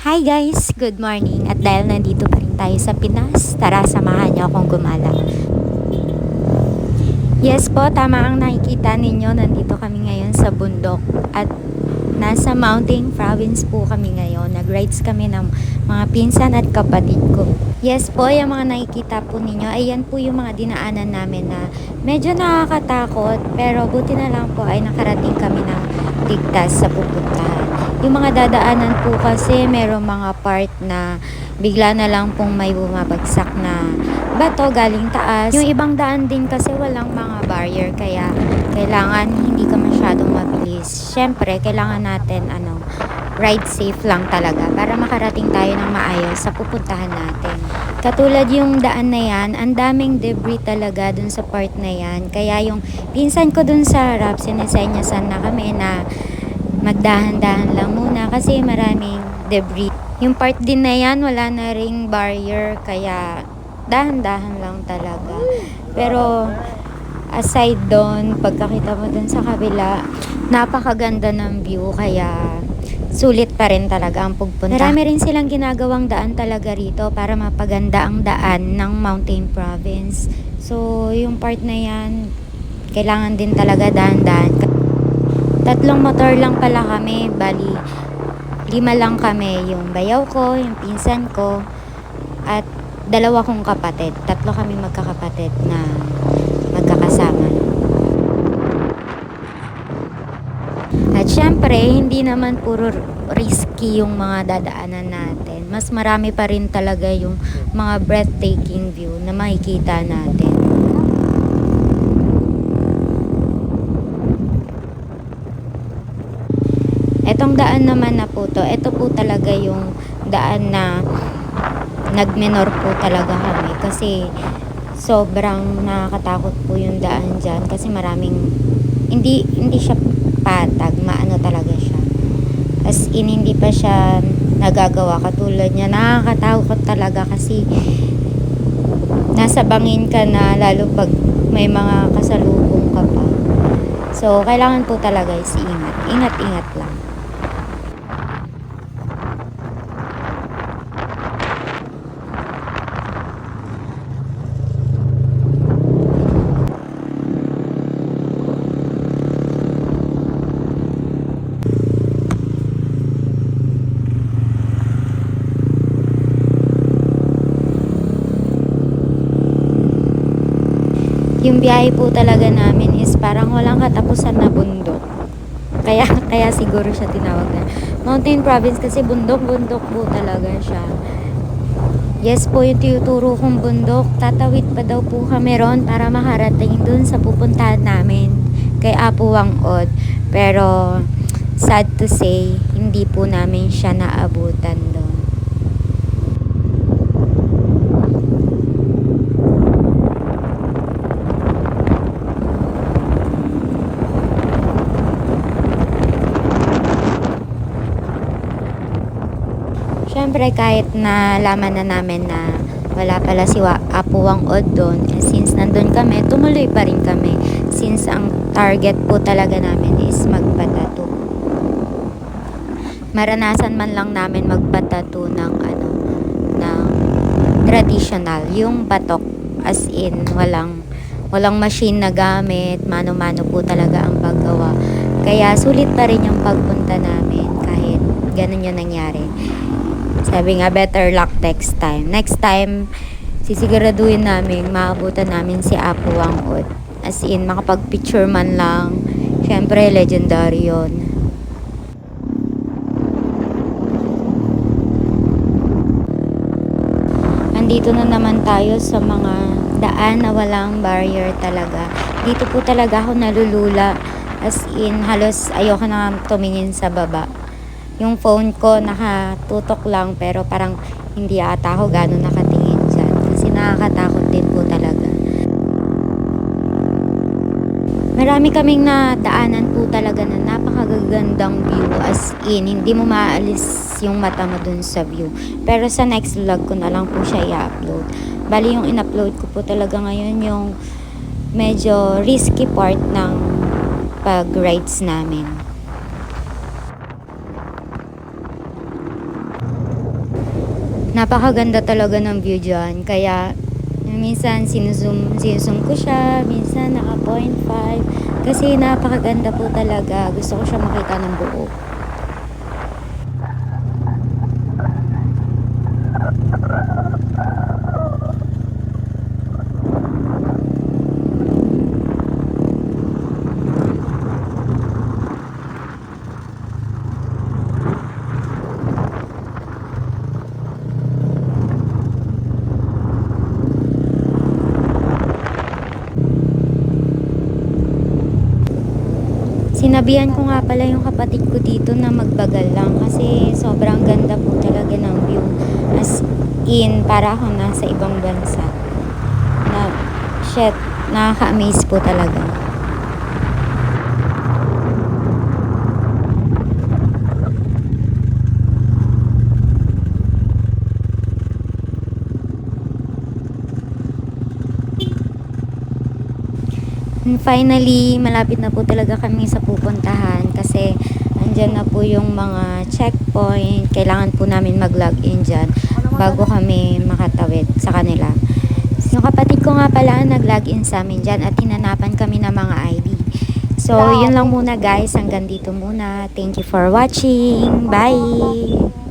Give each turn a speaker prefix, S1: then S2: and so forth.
S1: Hi guys! Good morning! At dahil nandito pa rin tayo sa Pinas, tara samahan niyo akong gumala. Yes po, tama ang nakikita ninyo. Nandito kami ngayon sa bundok at nasa mountain province po kami ngayon. Nag-rides kami ng mga pinsan at kapatid ko. Yes po, yung mga nakikita po ninyo, ayan po yung mga dinaanan namin na medyo nakakatakot pero buti na lang po ay nakarating kami ng ligtas sa pupuntahan. Yung mga dadaanan po kasi merong mga part na bigla na lang pong may bumabagsak na bato galing taas. Yung ibang daan din kasi walang mga barrier kaya kailangan hindi ka masyadong mabilis. Siyempre, kailangan natin ano, ride safe lang talaga para makarating tayo ng maayos sa pupuntahan natin. Katulad yung daan na yan, ang daming debris talaga dun sa part na yan. Kaya yung pinsan ko dun sa harap, sinisenyasan na kami na magdahan-dahan lang muna kasi maraming debris. Yung part din na yan, wala na ring barrier kaya dahan-dahan lang talaga. Pero aside doon, pagkakita mo dun sa kabila, napakaganda ng view kaya sulit pa rin talaga ang pagpunta. Marami rin silang ginagawang daan talaga rito para mapaganda ang daan ng Mountain Province. So, yung part na yan, kailangan din talaga dahan-dahan. Tatlong motor lang pala kami, bali lima lang kami, yung bayaw ko, yung pinsan ko, at dalawa kong kapatid. Tatlo kami magkakapatid na magkakasama. At syempre, hindi naman puro risky yung mga dadaanan natin. Mas marami pa rin talaga yung mga breathtaking view na makikita natin. Etong daan naman na po to, ito po talaga yung daan na nagmenor po talaga kami kasi sobrang nakakatakot po yung daan dyan kasi maraming hindi hindi siya patag, maano talaga siya. As in, hindi pa siya nagagawa katulad niya. Nakakatakot talaga kasi nasa bangin ka na lalo pag may mga kasalubong ka pa. So, kailangan po talaga is ingat. Ingat-ingat lang. Yung biyahe po talaga namin is parang walang katapusan na bundok. Kaya kaya siguro siya tinawag na Mountain Province kasi bundok-bundok po talaga siya. Yes po, yung tinuturo kong bundok, tatawid pa daw po kami ron para makarating dun sa pupuntahan namin kay Apo Wangod. Pero sad to say, hindi po namin siya naabutan doon. Siyempre kahit na laman na namin na wala pala si Wa- Apo Wang Od doon, eh, since nandun kami, tumuloy pa rin kami. Since ang target po talaga namin is magpatato. Maranasan man lang namin magpatato ng ano, ng traditional, yung batok as in walang walang machine na gamit, mano-mano po talaga ang paggawa. Kaya sulit pa rin yung pagpunta namin kahit ganun yung nangyari. Sabi nga, better luck next time. Next time, sisiguraduhin namin, maabutan namin si Apo Wangod. As in, makapag-picture man lang. Siyempre, legendary yon. Andito na naman tayo sa mga daan na walang barrier talaga. Dito po talaga ako nalulula. As in, halos ayoko na tumingin sa baba yung phone ko nakatutok lang pero parang hindi ata ako gano'n nakatingin dyan kasi nakakatakot din po talaga. Marami kaming nadaanan po talaga na napakagagandang view as in hindi mo maaalis yung mata mo dun sa view. Pero sa next vlog ko na lang po siya i-upload. Bali yung in-upload ko po talaga ngayon yung medyo risky part ng pag-rides namin. Napakaganda talaga ng view dyan. Kaya minsan sinusum, sinusum ko siya, minsan naka 0.5. Kasi napakaganda po talaga. Gusto ko siya makita ng buo. Sinabihan ko nga pala yung kapatid ko dito na magbagal lang kasi sobrang ganda po talaga ng view. As in, para ako nasa ibang bansa. Na, shit, nakaka-amaze po talaga. Finally, malapit na po talaga kami sa pupuntahan kasi andyan na po yung mga checkpoint. Kailangan po namin mag-login dyan bago kami makatawid sa kanila. Yung kapatid ko nga pala nag-login sa amin dyan at hinanapan kami ng mga ID. So, yun lang muna guys. Hanggang dito muna. Thank you for watching. Bye!